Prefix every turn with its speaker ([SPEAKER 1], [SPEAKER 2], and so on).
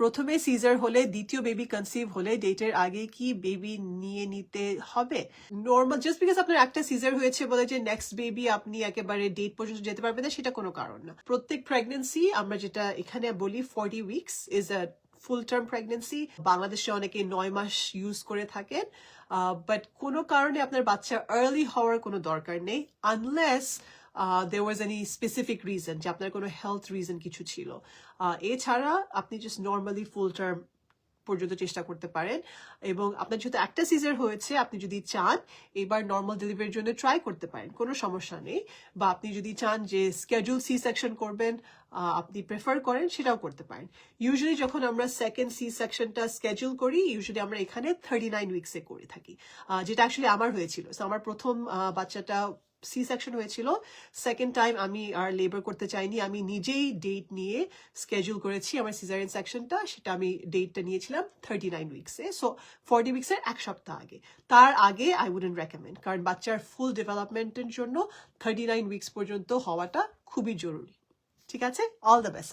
[SPEAKER 1] প্রথমে সিজার হলে, দ্বিতীয় বেবি কনসিভ হলে ডেটের আগে কি বেবি নিয়ে নিতে হবে? নর্মাল জাস্ট বিকজ আপনার একটা সিজার হয়েছে বলে যে নেক্সট বেবি আপনি একেবারে ডেট পর্যন্ত যেতে পারবেন না, সেটা কোনো কারণ না। প্রত্যেক প্রেগনেন্সি আমরা যেটা এখানে বলি forty weeks is a full term pregnancy বাংলাদেশে অনেকে নয় মাস ইউজ করে থাকেন। বাট কোনো কারণে আপনার বাচ্চা আর্লি হওয়ার কোনো দরকার নেই unless there was any specific reason, যে আপনার কোনো হেলথ রিজন কিছু ছিল। এছাড়া আপনি জাস্ট নর্মালি ফুল টার্ম পর্যন্ত চেষ্টা করতে পারেন এবং আপনার যেহেতু একটা সিজার হয়েছে, আপনি যদি চান এবার নর্মাল ডেলিভারির জন্য ট্রাই করতে পারেন, কোনো সমস্যা নেই। বা আপনি যদি চান যে স্কেজুল সি সেকশন করবেন আপনি প্রেফার করেন, সেটাও করতে পারেন। ইউজুয়ালি যখন আমরা সেকেন্ড সি সেকশনটা স্কেজুল করি ইউজুয়ালি আমরা এখানে থার্টি নাইন উইক্সে করে থাকি। যেটা অ্যাকচুয়ালি আমার হয়েছিল। আমার প্রথম বাচ্চাটা সি সেকশন হয়েছিল। সেকেন্ড টাইম আমি আর লেবার করতে চাইনি। আমি নিজেই ডেট নিয়ে স্কেজুল করেছি আমার সিজারিয়ান সেকশনটা সেটা আমি ডেটটা নিয়েছিলাম থার্টি নাইন উইক্সে সো ফর্টি উইক্সের এক সপ্তাহ আগে। তার আগে আই উডেন্ট রেকমেন্ড কারণ বাচ্চার ফুল ডেভেলপমেন্টের জন্য থার্টি নাইন উইক্স পর্যন্ত হওয়াটা খুবই জরুরি। ঠিক আছে? All the best